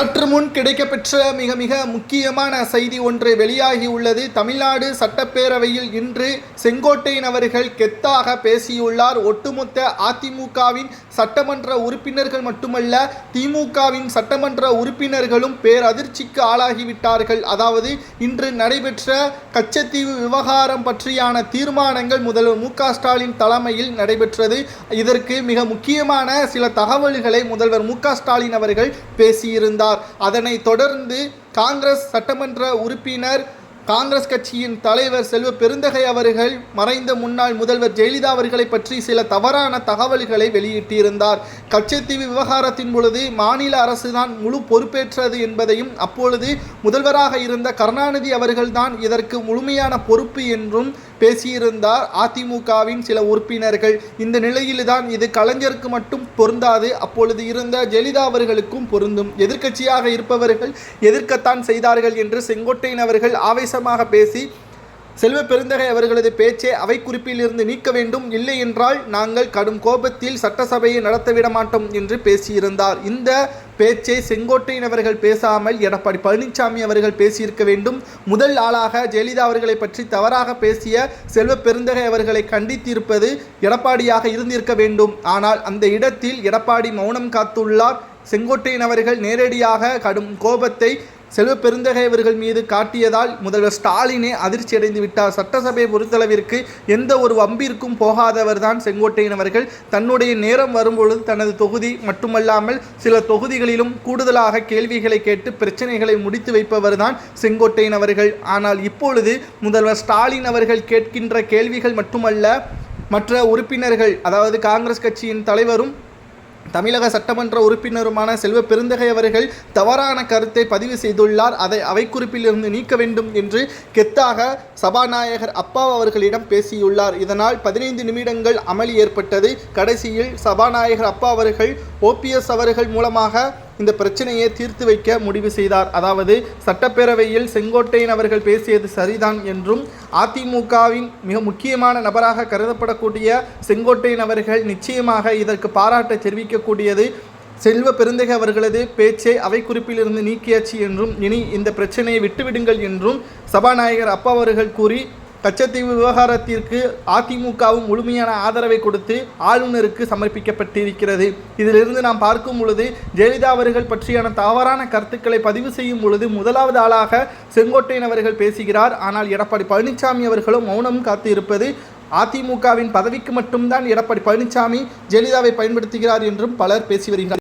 சற்று முன் கிடைக்கப்பெற்ற மிக மிக முக்கியமான செய்தி ஒன்று வெளியாகி உள்ளது. தமிழ்நாடு சட்டப்பேரவையில் இன்று செங்கோட்டையன் அவர்கள் கெத்தாக பேசியுள்ளார். ஒட்டுமொத்த அதிமுகவின் சட்டமன்ற உறுப்பினர்கள் மட்டுமல்ல திமுகவின் சட்டமன்ற உறுப்பினர்களும் பேரதிர்ச்சிக்கு ஆளாகிவிட்டார்கள். அதாவது இன்று நடைபெற்ற கச்சத்தீவு விவகாரம் பற்றியான தீர்மானங்கள் முதல்வர் மு ஸ்டாலின் தலைமையில் நடைபெற்றது. இதற்கு மிக முக்கியமான சில தகவல்களை முதல்வர் மு ஸ்டாலின் அவர்கள் பேசியிருந்தார். அதனைத் தொடர்ந்து காங்கிரஸ் சட்டமன்ற உறுப்பினர் காங்கிரஸ் கட்சியின் தலைவர் செல்வ பெருந்தகை அவர்கள் மறைந்த முன்னாள் முதல்வர் ஜெயலலிதா அவர்களை பற்றி சில தவறான தகவல்களை வெளியிட்டிருந்தார். கச்சத்தீவு விவகாரத்தின் பொழுது மாநில அரசுதான் முழு பொறுப்பேற்றது என்பதையும் அப்பொழுது முதல்வராக இருந்த கருணாநிதி அவர்கள்தான் இதற்கு முழுமையான பொறுப்பு என்றும் பேசியிருந்தார். அதிமுகவின் சில உறுப்பினர்கள் இந்த நிலையில்தான் இது கலைஞருக்கு மட்டும் பொருந்தாது அப்பொழுது இருந்த ஜெயலலிதா அவர்களுக்கும் பொருந்தும். எதிர்க்கட்சியாக இருப்பவர்கள் எதிர்க்கத்தான் செய்தார்கள் என்று செங்கோட்டையன் அவர்கள் ஆவேசமாக பேசி செல்வ பெருந்தகை அவர்களது பேச்சை அவை குறிப்பிலிருந்து நீக்க வேண்டும். இல்லை என்றால் நாங்கள் கடும் கோபத்தில் சட்டசபையை நடத்தவிட மாட்டோம் என்று பேசியிருந்தார். இந்த பேச்சை செங்கோட்டையன் அவர்கள் பேசாமல் எடப்பாடி பழனிசாமி அவர்கள் பேசியிருக்க வேண்டும். முதல் ஆளாக ஜெயலலிதா அவர்களை பற்றி தவறாக பேசிய செல்வ பெருந்தகை அவர்களை கண்டித்திருப்பது எடப்பாடியாக இருந்திருக்க வேண்டும். ஆனால் அந்த இடத்தில் எடப்பாடி மௌனம் காத்துள்ளார். செங்கோட்டையன் அவர்கள் நேரடியாக கடும் கோபத்தை செல்வ பெருந்தகை அவர்கள் மீது காட்டியதால் முதல்வர் ஸ்டாலினே அதிர்ச்சி அடைந்து விட்டார். சட்டசபையை பொறுத்தளவிற்கு எந்த ஒரு வம்பிற்கும் போகாதவர் தான் செங்கோட்டையன் அவர்கள். தன்னுடைய நேரம் வரும்பொழுது தனது தொகுதி மட்டுமல்லாமல் சில தொகுதிகளிலும் கூடுதலாக கேள்விகளை கேட்டு பிரச்சனைகளை முடித்து வைப்பவர் தான் செங்கோட்டையன் அவர்கள். ஆனால் இப்பொழுது முதல்வர் ஸ்டாலின் அவர்கள் கேட்கின்ற கேள்விகள் மட்டுமல்ல மற்ற உறுப்பினர்கள் அதாவது காங்கிரஸ் கட்சியின் தலைவரும் தமிழக சட்டமன்ற உறுப்பினருமான செல்வ பெருந்தகை அவர்கள் தவறான கருத்தை பதிவு செய்துள்ளார். அதை அவை குறிப்பிலிருந்து நீக்க வேண்டும் என்று கெத்தாக சபாநாயகர் அப்பா அவர்களிடம் பேசியுள்ளார். இதனால் பதினைந்து நிமிடங்கள் அமளி ஏற்பட்டது. கடைசியில் சபாநாயகர் அப்பா அவர்கள் ஓபிஎஸ் அவர்கள் மூலமாக இந்த பிரச்சனையை தீர்த்து வைக்க முடிவு செய்தார். அதாவது சட்டப்பேரவையில் செங்கோட்டையன் அவர்கள் பேசியது சரிதான் என்றும் அதிமுகவின் மிக முக்கியமான நபராக கருதப்படக்கூடிய செங்கோட்டையன் அவர்கள் நிச்சயமாக இதற்கு பாராட்டை தெரிவிக்கக்கூடியது செல்வ பெருந்தகை அவர்களது பேச்சை அவை குறிப்பிலிருந்து நீக்கியாச்சு என்றும் இனி இந்த பிரச்சனையை விட்டுவிடுங்கள் என்றும் சபாநாயகர் அப்பா அவர்கள் கூறி கச்சத்தீவு விவகாரத்திற்கு அதிமுகவும் முழுமையான ஆதரவை கொடுத்து ஆளுநருக்கு சமர்ப்பிக்கப்பட்டிருக்கிறது. இதிலிருந்து நாம் பார்க்கும் பொழுது ஜெயலலிதா அவர்கள் பற்றியான தவறான கருத்துக்களை பதிவு செய்யும் பொழுது முதலாவது ஆளாக செங்கோட்டையன் அவர்கள் பேசுகிறார். ஆனால் எடப்பாடி பழனிசாமி அவர்களும் மௌனம் காத்து இருப்பது அதிமுகவின் பதவிக்கு மட்டும்தான் எடப்பாடி பழனிசாமி ஜெயலலிதாவை பயன்படுத்துகிறார் என்றும் பலர் பேசி வருகிறார்